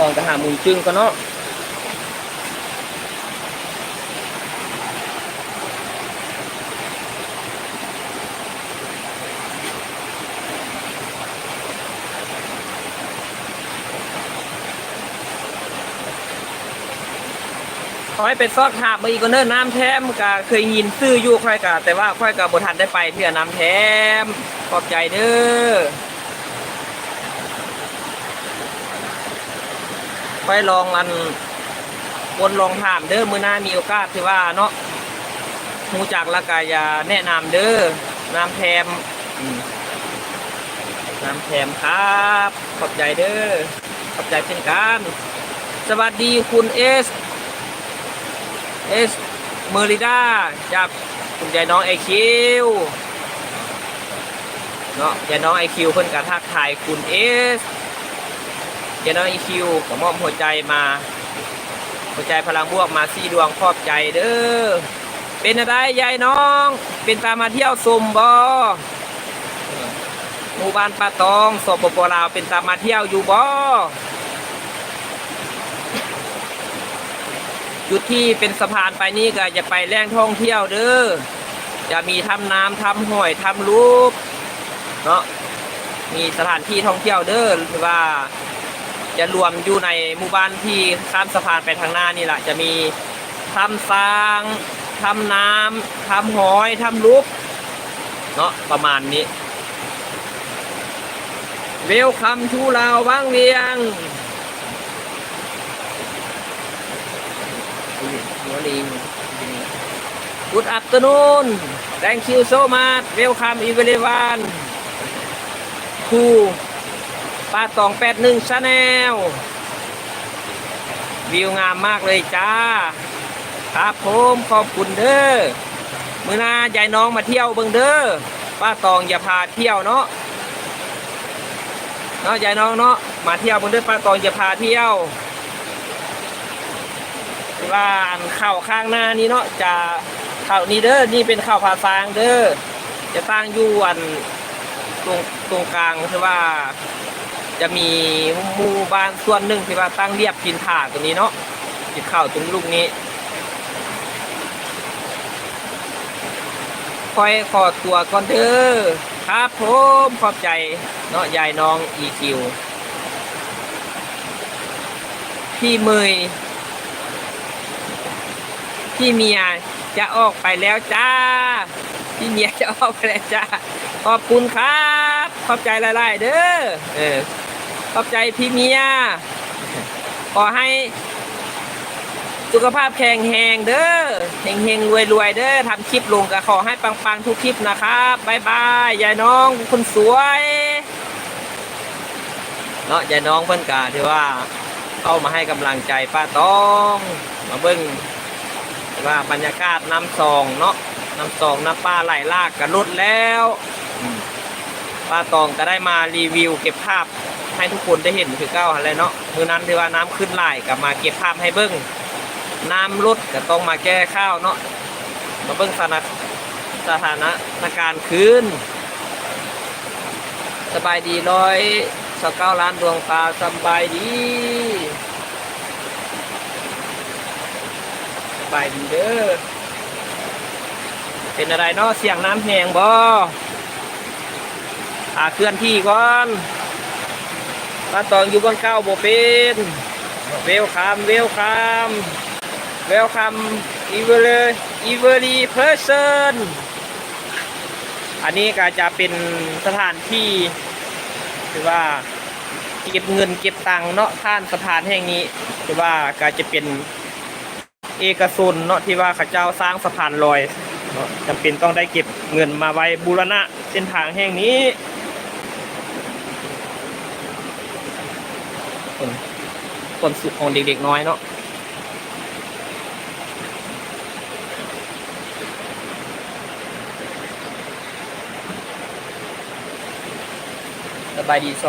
ตองกระหาหมุนจึงก็เนาะขอให้เป็นซอกถาบมาอีกก็เนิ่นน้ำแท้มก็เคยยินซื้ออยู่ค่อยกะแต่ว่าค่อยกับบทันได้ไปเพื่อน้ำแท้มขอบใจเด้อ ค่อยลองอันวนลองถามเด้อมือหน้ามีโอกาสที่ว่าเนาะมูจักละกายาแนะนำเด้อน้ำแถมน้ำแถมครับ ขอบใจเด้อขอบใจเช่นกันสวัสดีคุณเอสเอสเมอริดาจากคุณยายน้องไอคิวเนาะยายน้องไอคิวเพิ่นกระทักทายคุณเอส เจน้องอีคิวก็มอบหัวใจมาหัวใจพลังบวกมาสี่ดวงขอบใจเด้อเป็นอะไรยายน้อง เป็นตามาเที่ยวสมบอหมู่บ้านปาตองสปปลาวเป็นตามาเที่ยวอยู่บอจุดที่เป็นสะพานไปนี่ก็จะไปแหล่งท่องเที่ยวเด้อจะมีทำน้ำทำห้อยทำรูปเนาะมีสถานที่ท่องเที่ยวเด้อหรือว่า จะรวมอยู่ในหมู่บ้านที่ข้ามสะพานไปทางหน้านี่แหละจะมีทำซางทำน้ำทำหอยทำลุกเนาะประมาณนี้เวลคัมทูลาวบ้างเวียงหัวลิง Good afternoon thank you so much welcome everyone to ป้าตองแปดหนึ่งชาแนลวิวงามมากเลยจ้า ครับผมขอบคุณเด้อมือหน้ายายน้องมาเที่ยวเบิงเด้อป้าตองอย่าพาเที่ยวเนาะเนาะยายน้องเนาะมาเที่ยวเบิงเด้อป้าตองอย่าพาเที่ยวว่าอันเข้าข้างหน้านี้เนาะจะเข้านี่เด้อนี่เป็นเข้าผาฟางเด้อจะตั้งอยู่อันตรงตรงกลางคือว่า จะมีหมู่บ้านส่วนหนึ่งที่ว่าตั้งเรียบกินถ่าตรงนี้เนาะกินข้าวตรงลูกนี้คอยขอตัวก่อนเด้อครับผมขอบใจเนาะยายน้องอีคิวพี่เมยพี่เมียจะออกไปแล้วจ้า พี่เมียจะออกไปแล้วจ้า ขอบคุณครับ ขอบใจหลายๆเด้อเออ ขอบใจพี่เมียขอให้สุขภาพแข็งแรงเด้อเฮงเฮงรวยรวยเด้อทำคลิปลงก็ขอให้ปังปังๆทุกคลิปนะครับบายบายยายน้องคุณสวยเนาะยายน้องเพิ่อนกาที่ว่าเข้ามาให้กำลังใจป้าต้อง มาเบิ้งว่าบรรยากาศน้ำซองเนาะน้ำซองน้ำป้าไหลลากกันลดแล้วป้าตองก็ได้มารีวิวเก็บภาพ ให้ทุกคนได้เห็นคือเก้าอะไรเนาะมือนั้นที่ว่าน้ำขึ้นไหลกับมาเก็บภาพให้เบิ้งน้ำลดก็ต้องมาแก้ข้าวเนาะมาเบิ่งสถานะสถานะการคืนสบายดีร้อยสเก้าล้านดวงตาสบายดีสบายดีเด้อเป็นอะไรเนาะเสียงน้ำแหงบ่อาเคลื่อนที่ก่อน ป้าตองอยู่บนเก้าบ่เป็นเวลคัมเวลคัม welcome every every person อันนี้ก็จะเป็นสถานที่คือว่าเก็บเงินเก็บตังเนาะท่านสถานแห่งนี้คือว่าก็จะเป็นเอกชนเนาะที่ว่าเขาเจ้าสร้างสะพานลอยจำเป็นต้องได้เก็บเงินมาไว้บูรณะเส้นทางแห่งนี้ คนคนสุขของเด็กๆน้อยเนาะสบายดี